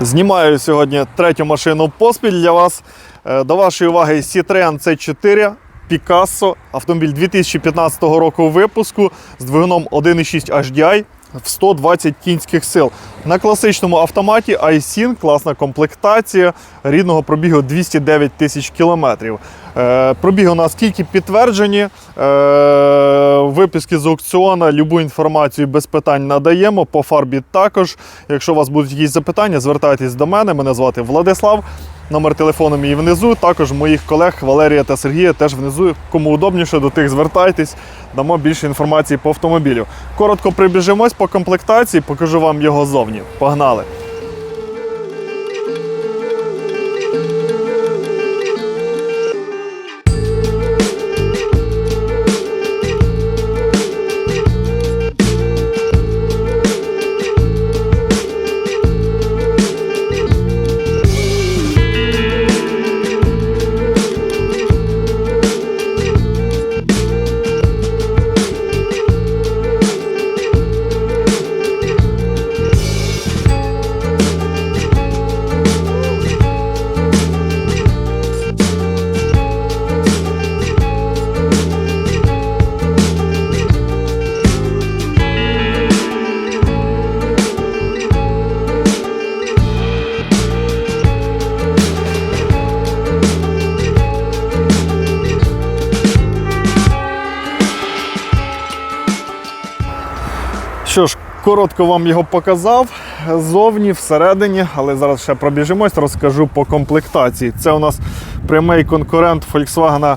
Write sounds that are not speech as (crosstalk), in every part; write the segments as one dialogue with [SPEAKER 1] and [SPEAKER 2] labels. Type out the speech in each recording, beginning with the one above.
[SPEAKER 1] Знімаю сьогодні третю машину поспіль для вас. Е, До вашої уваги Citroen C4 Picasso, автомобіль 2015 року випуску з двигуном 1.6 HDI в 120 кінських сил. На класичному автоматі iSyn, класна комплектація, рідного пробігу 209 тисяч кілометрів. Е, Пробіги у нас тільки підтверджені. Виписки з аукціона, любу інформацію без питань надаємо. По фарбі також. Якщо у вас будуть якісь запитання, звертайтесь до мене. Мене звати Владислав. Номер телефону мій внизу. Також моїх колег Валерія та Сергія теж внизу. Кому удобніше, до тих звертайтесь. Дамо більше інформації по автомобілю. Коротко прибіжимось по комплектації, покажу вам його зовні. Погнали! Що ж, коротко вам його показав ззовні, всередині, але зараз ще пробіжимось, розкажу по комплектації. Це у нас прямий конкурент Volkswagen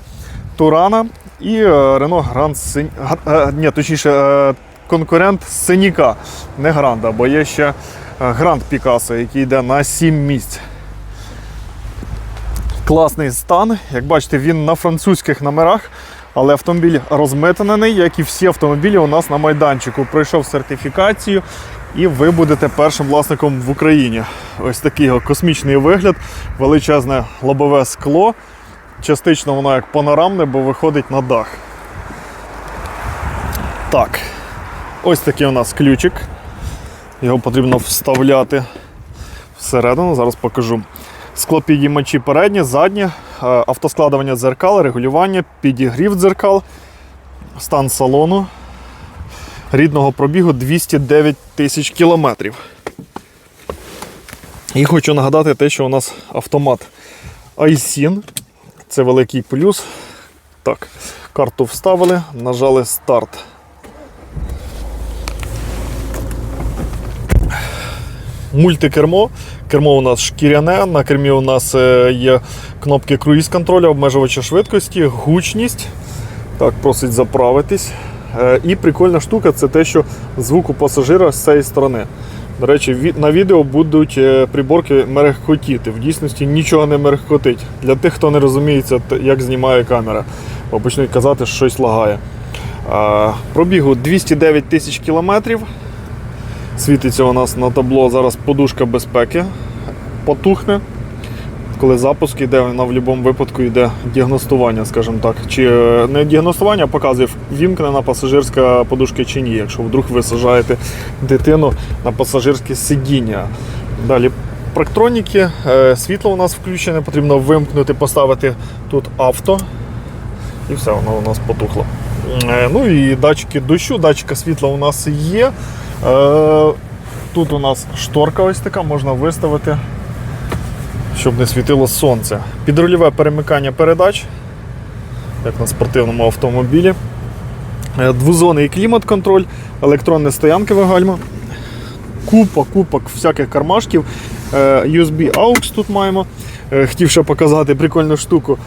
[SPEAKER 1] Турана і е, Renault Grand Sen... Е, Ні, точніше, е, конкурент Сеніка, не Гранда, бо є ще Гранд Picasso, який йде на 7 місць. Класний стан. Як бачите, він на французьких номерах, але автомобіль розмитнений, як і всі автомобілі у нас на майданчику. Пройшов сертифікацію, і ви будете першим власником в Україні. Ось такий космічний вигляд, величезне лобове скло. Частично воно як панорамне, бо виходить на дах. Так, ось такий у нас ключик. Його потрібно вставляти всередину. Зараз покажу. Склопідіймачі передні, задні, автоскладування дзеркал, регулювання, підігрів дзеркал, стан салону. Рідного пробігу 209 тисяч кілометрів. І хочу нагадати те, що у нас автомат iSyn. Це великий плюс. Так, карту вставили, нажали старт. Мультикермо. Кермо у нас шкіряне, на кермі у нас е, є кнопки круїз контролю, обмежувача швидкості, гучність. Так, просить заправитись. Е, І прикольна штука це те, що звук у пасажира з цієї сторони. До речі, на відео будуть е, приборки мерехкотіти. В дійсності нічого не мерехкотить. Для тих, хто не розуміється, як знімає камера, бо почнуть казати, що щось лагає. Пробігу 209 тисяч кілометрів. Світиться у нас на табло зараз подушка безпеки. Потухне. Коли запуск йде, вона в будь-якому випадку йде діагностування, скажімо так. Чи е, не діагностування, а показує, вімкнена пасажирська подушка чи ні, якщо вдруг ви сажаєте дитину на пасажирське сидіння. Далі проктроніки, е, світло у нас включене, потрібно вимкнути, поставити тут авто. І все, воно у нас потухло. Е, Ну і датчики дощу, датчика світла у нас є. Е, Тут у нас шторка ось така, можна виставити, щоб не світило сонце. Підрульове перемикання передач, як на спортивному автомобілі. Е, Двозонний клімат-контроль, електронне стоянкове гальма. Купа, купа всяких кармашків. Е, USB AUX тут маємо. Хотів ще показати прикольну штуку.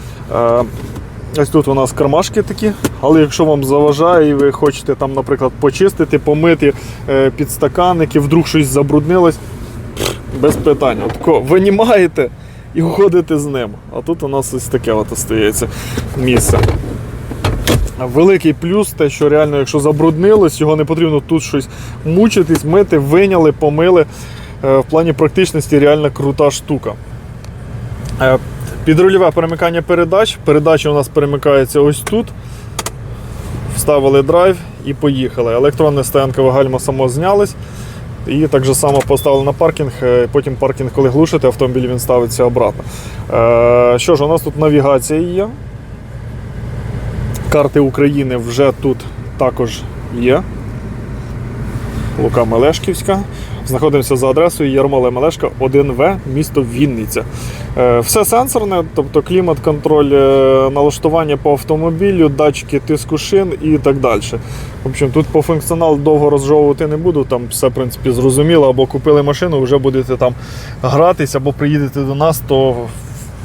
[SPEAKER 1] Е, Ось тут у нас кармашки такі, але якщо вам заважає і ви хочете там, наприклад, почистити, помити е, підстаканники, вдруг щось забруднилось, без питань. Отако винімаєте і уходите з ним. А тут у нас ось таке от остається місце. Великий плюс, те, що реально, якщо забруднилось, його не потрібно тут щось мучитись, мити, виняли, помили. Е, В плані практичності реально крута штука. Підрульове перемикання передач. Передача у нас перемикається ось тут. Вставили драйв і поїхали. Електронне стоянкове гальма само знялось. І так же само поставили на паркінг. е, Потім паркінг, коли глушите, автомобіль він ставиться обратно. Е, Що ж, у нас тут навігація є. Карти України вже тут також є. Лука Мелешківська. Знаходимося за адресою Ярмола Мелешка 1В, місто Вінниця. Е, Все сенсорне, тобто клімат-контроль, е, налаштування по автомобілю, датчики тиску шин і так далі. В общем, тут по функціоналу довго розжовувати не буду, там все в принципі зрозуміло, або купили машину, вже будете там гратись, або приїдете до нас, то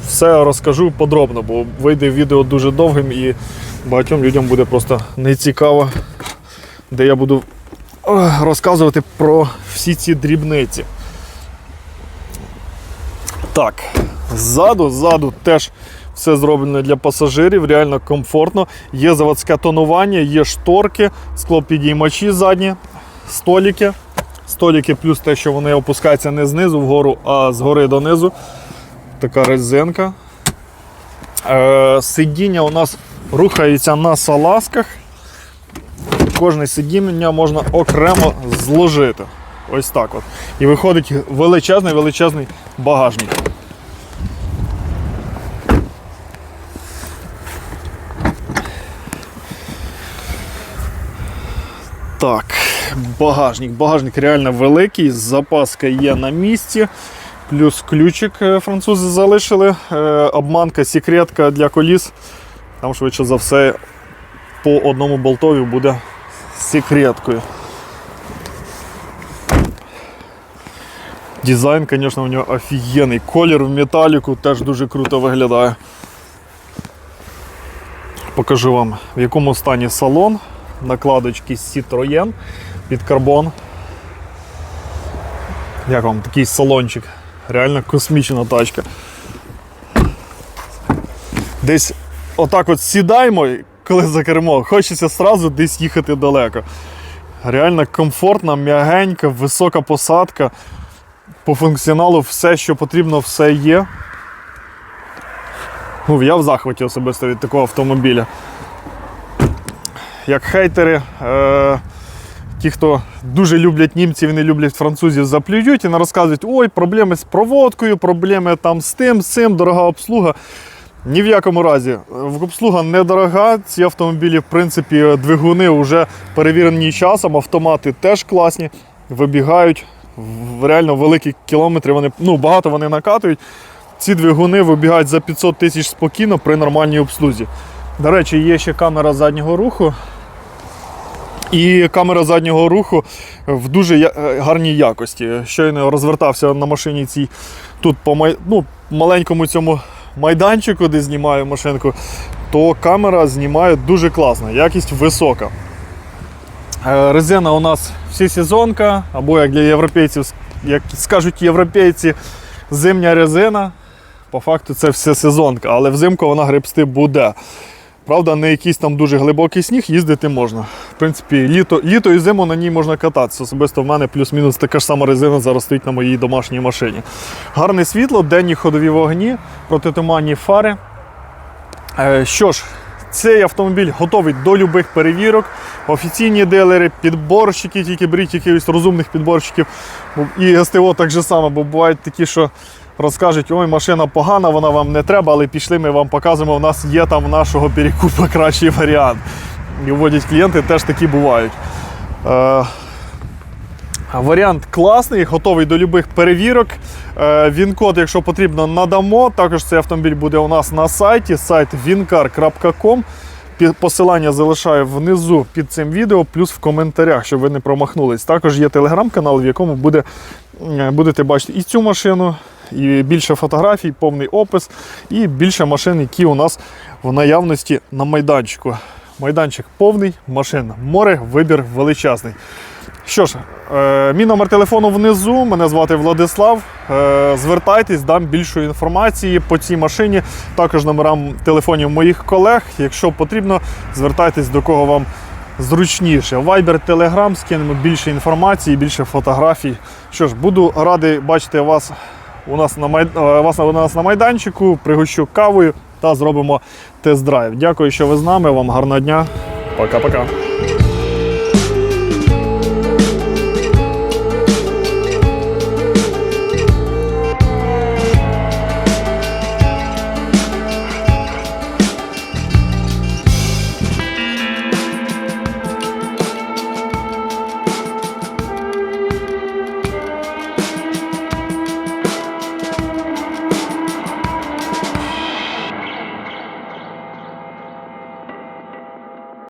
[SPEAKER 1] все розкажу подробно, бо вийде відео дуже довгим і багатьом людям буде просто нецікаво, де я буду розказувати про всі ці дрібниці. Так, ззаду, ззаду теж все зроблено для пасажирів, реально комфортно. Є заводське тонування, є шторки, склопідіймачі задні, століки. Століки плюс те, що вони опускаються не знизу вгору, а згори донизу. Така резинка. Е, сидіння у нас рухається на салазках. Кожне сидіння можна окремо зложити. Ось так от. І виходить величезний величезний багажник. Так, багажник. Багажник реально великий, запаска є на місці. Плюс ключик е, французи залишили. Е, Обманка, секретка для коліс. Там швидше за все по одному болтові буде секреткою. Дизайн, звісно, у нього офігенний. Колір в металіку теж дуже круто виглядає. Покажу вам, в якому стані салон. Накладочки Citroën під карбон. Як вам такий салончик? Реально космічна тачка. Десь отак от сідаємо, коли за кермо, хочеться одразу десь їхати далеко. Реально комфортна, м'ягенька, висока посадка. По функціоналу все, що потрібно, все є. Ну, я в захваті особисто від такого автомобіля. Як хейтери, е, ті, хто дуже люблять німців і не люблять французів, заплюють і не розказують, ой, проблеми з проводкою, проблеми там з тим, з цим, дорога обслуга. Ні в якому разі. Обслуга недорога. Ці автомобілі, в принципі, двигуни вже перевірені часом, автомати теж класні, вибігають в реально великі кілометри. Вони, ну, багато вони накатують. Ці двигуни вибігають за 500 тисяч спокійно при нормальній обслузі. До речі, є ще камера заднього руху. І камера заднього руху в дуже е, гарній якості. Щойно розвертався на машині цій тут по ну, маленькому цьому майданчику, де знімаю машинку, то камера знімає дуже класно, якість висока. Е, Резина у нас всесезонка, або як для європейців, як скажуть європейці, зимня резина. По факту це всесезонка, але взимку вона гребсти буде. Правда, не якийсь там дуже глибокий сніг, їздити можна. В принципі, літо, літо і зиму на ній можна кататися. Особисто в мене плюс-мінус така ж сама резина зараз стоїть на моїй домашній машині. Гарне світло, денні ходові вогні, протитуманні фари. Е, Що ж, цей автомобіль готовий до любих перевірок. Офіційні дилери, підборщики, тільки беріть якихось розумних підборщиків. І СТО так же само, бо бувають такі, що розкажуть, ой, машина погана, вона вам не треба, але пішли, ми вам показуємо, у нас є там нашого перекупа (laughs) кращий варіант. І вводять клієнти, теж такі бувають. Е, Варіант класний, готовий до будь-яких перевірок. Е, Він-код, якщо потрібно, надамо. Також цей автомобіль буде у нас на сайті, сайт wincar.com. Посилання залишаю внизу під цим відео, плюс в коментарях, щоб ви не промахнулись. Також є телеграм-канал, в якому буде, будете бачити і цю машину, і більше фотографій, повний опис, і більше машин, які у нас в наявності на майданчику. Майданчик повний, машин море, вибір величезний. Що ж, е, мій номер телефону внизу. Мене звати Владислав. Е, звертайтесь, дам більше інформації по цій машині. Також номерам телефонів моїх колег. Якщо потрібно, звертайтесь до кого вам зручніше. Viber, Telegram, скинемо більше інформації, більше фотографій. Що ж, буду радий бачити вас у нас на май... е, вас у нас на майданчику, пригощу кавою та зробимо тест-драйв. Дякую, що ви з нами. Вам гарного дня. Пока-пока.